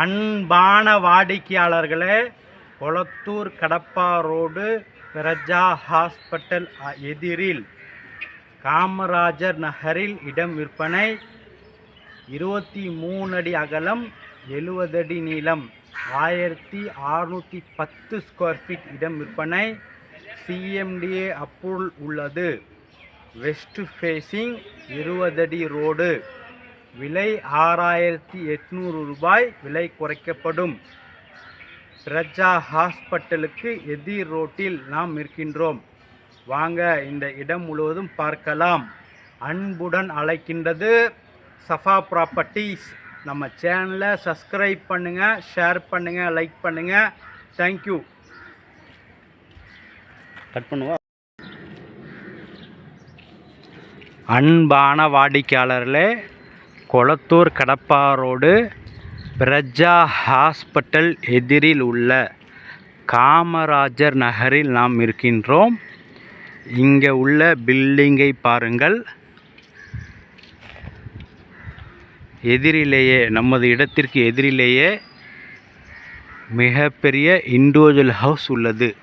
அன்பான வாடிக்கையாளர்களே Kolathur Kadapa road Praja hospital எதிரில் காமராஜர் நகரில் இடம் விற்பனை. இருபத்தி மூணு அடி அகலம் எழுபது அடி நீளம் ஆயிரத்தி அறுநூற்றி பத்து ஸ்கொயர் ஃபீட் இடம் விற்பனை. சிஎம்டிஏ அப்ரூவல் உள்ளது. வெஸ்ட் ஃபேஸிங் இருபது அடி ரோடு விலை ஆறாயிரத்தி எட்நூறு ரூபாய் விலை குறைக்கப்படும். பிரஜா ஹாஸ்பிட்டலுக்கு எதிர் ரோட்டில் நாம் இருக்கின்றோம் வாங்க இந்த இடம் முழுவதும் பார்க்கலாம். அன்புடன் அழைக்கின்றது சஃபா ப்ராப்பர்ட்டிஸ் நம்ம சேனலை சப்ஸ்கிரைப் பண்ணுங்கள் ஷேர் பண்ணுங்கள் லைக் பண்ணுங்கள் தேங்க்யூ கட் பண்ணுவா? அன்பான வாடிக்கையாளர்களே கொளத்தூர் கடப்பாரோடு பிரஜா ஹாஸ்பிட்டல் எதிரில் உள்ள காமராஜர் நகரில் நாம் இருக்கின்றோம். இங்கே உள்ள பில்டிங்கை பாருங்கள். எதிரிலேயே நமது இடத்திற்கு எதிரிலேயே மிகப்பெரிய இண்டிவிஜுவல் ஹவுஸ் உள்ளது.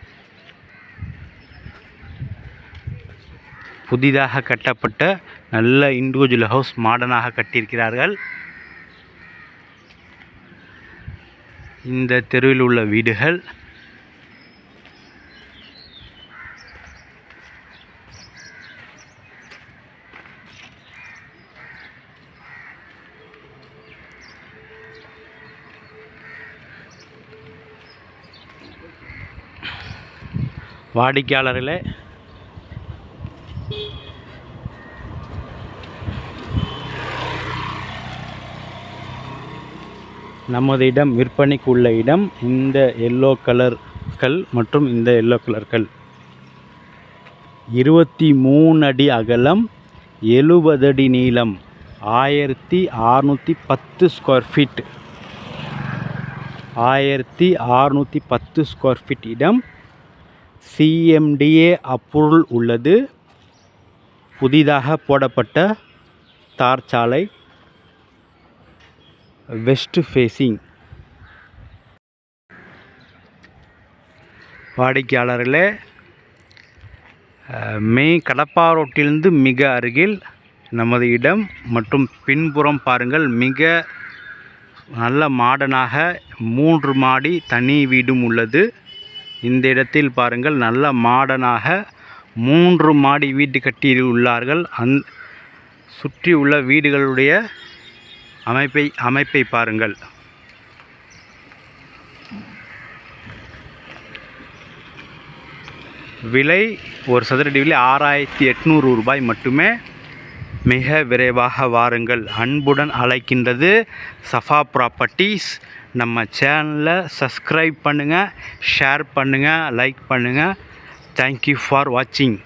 புதிதாக கட்டப்பட்ட நல்ல இண்டிவிஜுவல் ஹவுஸ் மாடர்னாக கட்டியிருக்கிறார்கள். இந்த தெருவில் உள்ள வீடுகள். வாடிக்கையாளர்களே நமது இடம் விற்பனைக்கு உள்ள இடம் இந்த எல்லோ கலர் கல் மற்றும் இந்த எல்லோ கலர் கல் இருபத்தி மூணு அடி அகலம் எழுபது அடி நீளம் ஆயிரத்தி அறநூற்றி பத்து ஸ்கொயர் ஃபீட் ஆயிரத்தி அறநூற்றி பத்து ஸ்கொயர் ஃபீட் இடம். சிஎம்டிஏ அப்ரூவல் உள்ளது. புதிதாக போடப்பட்ட தார் சாலை வெஸ்ட் ஃபேஸிங். வாடிக்கையாளர்களே மே மெய் கடப்பா ரோட்டிலிருந்து மிக அருகில் நமது இடம் மற்றும் பின்புறம் பாருங்கள் மிக நல்ல மாடனாக மூன்று மாடி தனி வீடும் உள்ளது. இந்த இடத்தில் பாருங்கள் நல்ல மாடனாக மூன்று மாடி வீடு கட்டி உள்ளார்கள் அந் சுற்றி உள்ள வீடுகளுடைய அமைப்பை அமைப்பை பாருங்கள். விலை ஒரு சதுரடி விலை ஆறாயிரத்தி எட்நூறு ரூபாய் மட்டுமே. மிக விரைவாக வாருங்கள். அன்புடன் அழைக்கின்றது சஃபா ப்ராப்பர்ட்டிஸ் நம்ம சேனலை சப்ஸ்கிரைப் பண்ணுங்கள் ஷேர் பண்ணுங்கள் லைக் பண்ணுங்கள் தேங்க்யூ ஃபார் வாட்சிங்